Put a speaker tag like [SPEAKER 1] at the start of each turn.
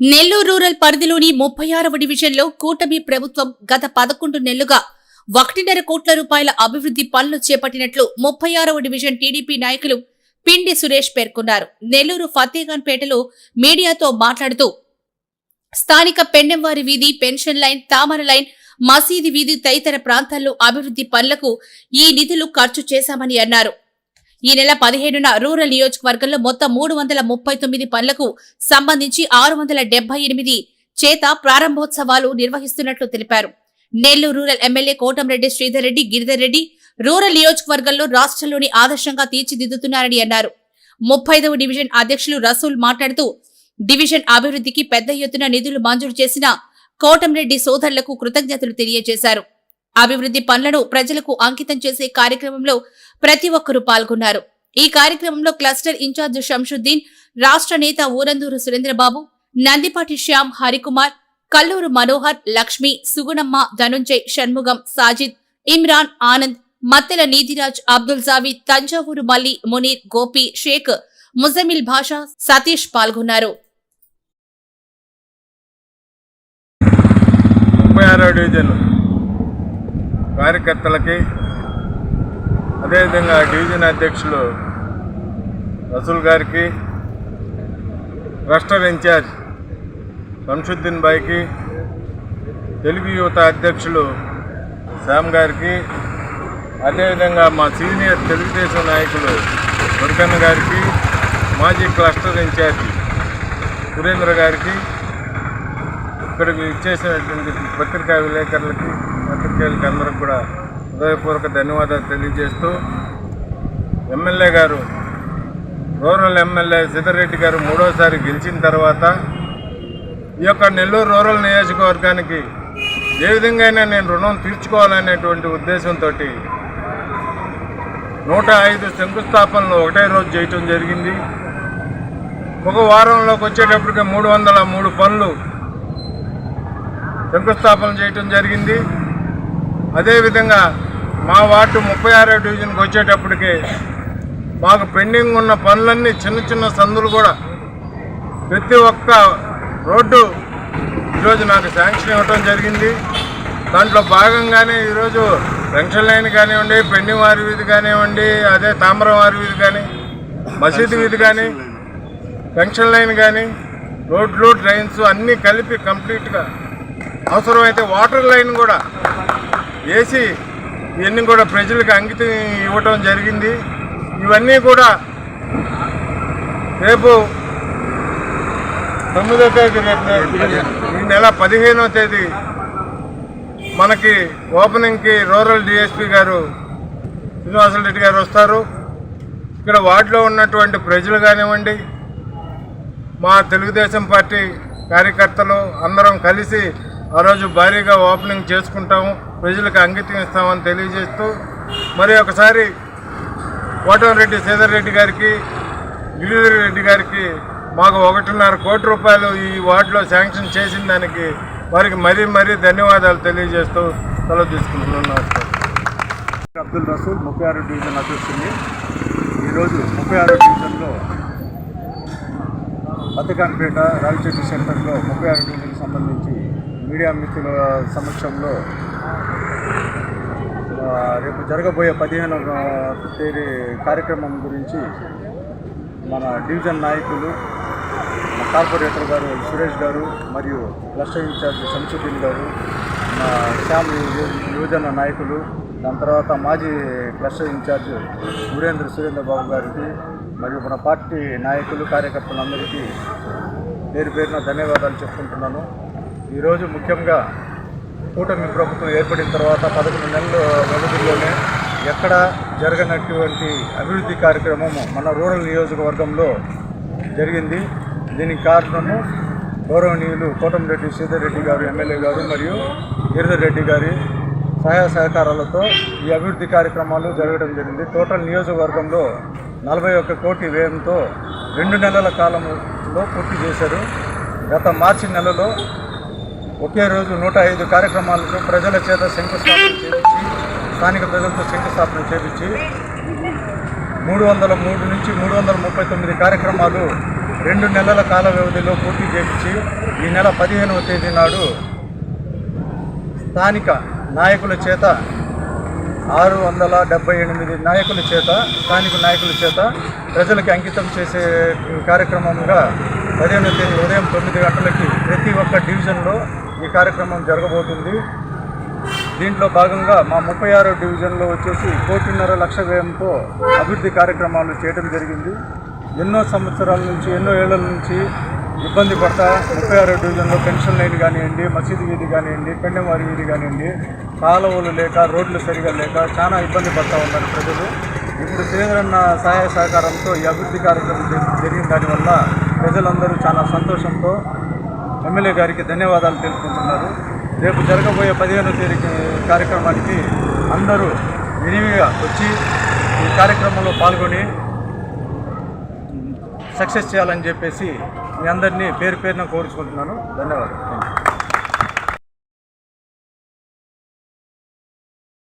[SPEAKER 1] Nellore rural పరిధిలోని ముప్పై ఆరవ డివిజన్లో కూటమి ప్రభుత్వం గత పదకొండు నెలలుగా ఒకటిన్నర కోట్ల రూపాయల అభివృద్ధి పనులు చేపట్టినట్లు ముప్పై ఆరవ డివిజన్ టీడీపీ నాయకులు పిండి సురేష్ పేర్కొన్నారు. నెల్లూరు ఫతేగాన్ పేటలో మీడియాతో మాట్లాడుతూ స్థానిక పెన్నెంవారి వీధి పెన్షన్ లైన్ తామర లైన్ మసీది వీధి తదితర ప్రాంతాల్లో అభివృద్ధి పనులకు ఈ నిధులు ఖర్చు చేశామని అన్నారు. ఈ నెల పదిహేడున రూరల్ నియోజకవర్గంలో మొత్తం మూడు వందల ముప్పై తొమ్మిది పనులకు సంబంధించి ఆరు వందల డెబ్బై ఎనిమిది చేత ప్రారంభోత్సవాలు నిర్వహిస్తున్నట్లు తెలిపారు. Nellore rural MLA Kotamreddy Sridhar Reddy Giridhar Reddy rural నియోజకవర్గంలో రాష్ట్రంలోని ఆదర్శంగా తీర్చిదిద్దుతున్నారని అన్నారు. ముప్పైదవ డివిజన్ అధ్యక్షులు రసూల్ మాట్లాడుతూ డివిజన్ అభివృద్ధికి పెద్ద ఎత్తున నిధులు మంజూరు చేసిన కోటంరెడ్డి సోదరులకు కృతజ్ఞతలు తెలియజేశారు. అభివృద్ధి పనులను ప్రజలకు అంకితం చేసే కార్యక్రమంలో ప్రతి ఒక్కరూ పాల్గొన్నారు. ఈ కార్యక్రమంలో క్లస్టర్ ఇన్ఛార్జ్ శంషుద్దీన్ రాష్ట్ర నేత ఊరందూరు సురేంద్రబాబు నందిపాటి శ్యామ్ హరికుమార్ కల్లూరు మనోహర్ లక్ష్మి సుగుణమ్మ ధనుంజయ్ షణ్ముగం సాజిద్ ఇమ్రాన్ ఆనంద్ మత్తెల నీతిరాజ్ అబ్దుల్ జావీద్ తంజావూరు మల్లి మునీర్ గోపి షేక్ ముజమిల్ భాషా సతీష్ పాల్గొన్నారు.
[SPEAKER 2] ముప్పై ఆరో డివిజన్ కార్యకర్తలకి అదేవిధంగా డివిజన్ అధ్యక్షులు రసూల్ గారికి క్లస్టర్ ఇన్ఛార్జ్ శంషుద్దీన్ బాయ్కి తెలుగు యువత అధ్యక్షులు శ్యామ్ గారికి అదేవిధంగా మా సీనియర్ తెలుగుదేశం నాయకులు దుర్గన్న గారికి మాజీ క్లస్టర్ ఇన్ఛార్జి సురేంద్ర గారికి ఇక్కడికి ఇచ్చేసినటువంటి పత్రికా విలేకరులకి పత్రికేయులకి అందరికి కూడా హృదయపూర్వక ధన్యవాదాలు తెలియజేస్తూ ఎమ్మెల్యే గారు రూరల్ ఎమ్మెల్యే సిద్ధరెడ్డి గారు మూడోసారి గెలిచిన తర్వాత ఈ యొక్క నెల్లూరు రూరల్ నియోజకవర్గానికి ఏ విధంగా నేను రుణం తీర్చుకోవాలనేటువంటి ఉద్దేశంతో నూట ఐదు శంకుస్థాపనలు ఒకటే రోజు చేయటం జరిగింది. ఒక వారంలోకి వచ్చేటప్పటికి మూడు వందల మూడు పనులు శంకుస్థాపన చేయటం జరిగింది. అదేవిధంగా మా వార్డు ముప్పై ఆరో డివిజన్కి వచ్చేటప్పటికి మాకు పెండింగ్ ఉన్న పనులన్నీ చిన్న చిన్న సందులు కూడా ప్రతి ఒక్క రోడ్డు ఈరోజు నాకు శాంక్షన్ ఇవ్వటం జరిగింది. దాంట్లో భాగంగానే ఈరోజు పెన్షన్ లైన్ కానివ్వండి పెండింగ్ వారి వీధి కానివ్వండి అదే తామరం వారి వీధి కానీ మసీదు వీధి కానీ పెన్షన్ లైన్ కానీ రోడ్లు ట్రైన్స్ అన్నీ కలిపి కంప్లీట్గా అవసరమైతే వాటర్ లైన్ కూడా వేసి ఇవన్నీ కూడా ప్రజలకు అంకితం ఇవ్వటం జరిగింది. ఇవన్నీ కూడా రేపు తొమ్మిదో తేదీ రేపు ఈ నెల పదిహేనో తేదీ మనకి ఓపెనింగ్కి రూరల్ డిఎస్పీ గారు శ్రీనివాసరెడ్డి గారు వస్తారు. ఇక్కడ వార్డులో ఉన్నటువంటి ప్రజలు కానివ్వండి మా తెలుగుదేశం పార్టీ కార్యకర్తలు అందరం కలిసి ఆ రోజు భారీగా ఓపెనింగ్ చేసుకుంటాము. ప్రజలకు అంకితం ఇస్తామని తెలియజేస్తూ మరి ఒకసారి కోటమరెడ్డి శ్రీధర్ రెడ్డి గారికి గిరిధర్ రెడ్డి గారికి మాకు ఒకటిన్నర కోటి రూపాయలు ఈ వార్డులో శాంక్షన్ చేసిన దానికి వారికి మరీ మరీ ధన్యవాదాలు తెలియజేస్తూ సెలవు తీసుకుంటున్నాను
[SPEAKER 3] అబ్దుల్ రసూల్ ముప్పై ఆరు డివిజన్ అధ్యక్షుడిని. ఈరోజు ముప్పై ఆరు డివిజన్లో పత్తికాన్పేట రావిచెట్టి సెంటర్లో ముప్పై ఆరు డివిజన్కి సంబంధించి మీడియా మిత్రుల సమక్షంలో రేపు జరగబోయే పదిహేను తేదీ కార్యక్రమం గురించి మన డివిజన్ నాయకులు మన కార్పొరేటర్ గారు సురేష్ గారు మరియు క్లస్టర్ ఇన్ఛార్జ్ శంసుద్దీన్ గారు మా శ్యామ్ యువజన నాయకులు దాని తర్వాత మాజీ క్లస్టర్ ఇన్ఛార్జ్ సురేంద్ర సురేంద్ర బాబు గారికి మరియు మన పార్టీ నాయకులు కార్యకర్తలందరికీ పేరు పేరున ధన్యవాదాలు చెప్పుకుంటున్నాను. ఈరోజు ముఖ్యంగా కూటమి ప్రభుత్వం ఏర్పడిన తర్వాత పదకొండు నెలల వ్యవధిలోనే ఎక్కడ జరగనటువంటి అభివృద్ధి కార్యక్రమము మన రూరల్ నియోజకవర్గంలో జరిగింది. దీనికి కారణము గౌరవనీయులు కోటమిరెడ్డి శ్రీధర్ రెడ్డి గారు ఎమ్మెల్యే గారు మరియు గిరిధర్ రెడ్డి గారి సహాయ సహకారాలతో ఈ అభివృద్ధి కార్యక్రమాలు జరగడం జరిగింది. టోటల్ నియోజకవర్గంలో నలభై ఒక్క కోటి వ్యయంతో రెండు నెలల కాలంలో పూర్తి చేశారు. గత మార్చి నెలలో ఒకే రోజు నూట ఐదు కార్యక్రమాలకు ప్రజల చేత శంకుస్థాపన చేపించి స్థానిక ప్రజలతో శంకుస్థాపన చేపించి మూడు వందల మూడు నుంచి మూడు వందల ముప్పై తొమ్మిది కార్యక్రమాలు రెండు నెలల కాల వ్యవధిలో పూర్తి చేపించి ఈ నెల పదిహేనవ తేదీ నాడు స్థానిక నాయకుల చేత ఆరు వందల డెబ్బై ఎనిమిది నాయకుల చేత స్థానిక నాయకుల చేత ప్రజలకు అంకితం చేసే కార్యక్రమంగా పదిహేను తేదీ ఉదయం తొమ్మిది గంటలకి ప్రతి ఒక్క డివిజన్లో ఈ కార్యక్రమం జరగబోతుంది. దీంట్లో భాగంగా మా ముప్పై ఆరో డివిజన్లో వచ్చేసి కోటిన్నర లక్ష వ్యయంతో అభివృద్ధి కార్యక్రమాలు చేయడం జరిగింది. ఎన్నో సంవత్సరాల నుంచి ఎన్నో ఏళ్ళ నుంచి ఇబ్బంది పడతా ముప్పై ఆరో డివిజన్లో పెన్షన్ లైన్ కానివ్వండి మసీదు వీధి కానివ్వండి పెండెవారి వీధి కానివ్వండి కాలువలు లేక రోడ్లు సరిగా లేక చాలా ఇబ్బంది పడతా ఉన్నారు ప్రజలు. ఇప్పుడు శ్రీధరన్న సహాయ సహకారంతో ఈ అభివృద్ధి కార్యక్రమం జరిగిన దానివల్ల ప్రజలందరూ చాలా సంతోషంతో ఎమ్మెల్యే గారికి ధన్యవాదాలు తెలుపుకుంటున్నారు. రేపు జరగబోయే పదిహేనో తేదీ కార్యక్రమానికి అందరూ విరివిగా వచ్చి ఈ కార్యక్రమంలో పాల్గొని సక్సెస్ చేయాలని చెప్పేసి మీ అందరినీ పేరు పేరున కోరుచుకుంటున్నాను ధన్యవాదాలు.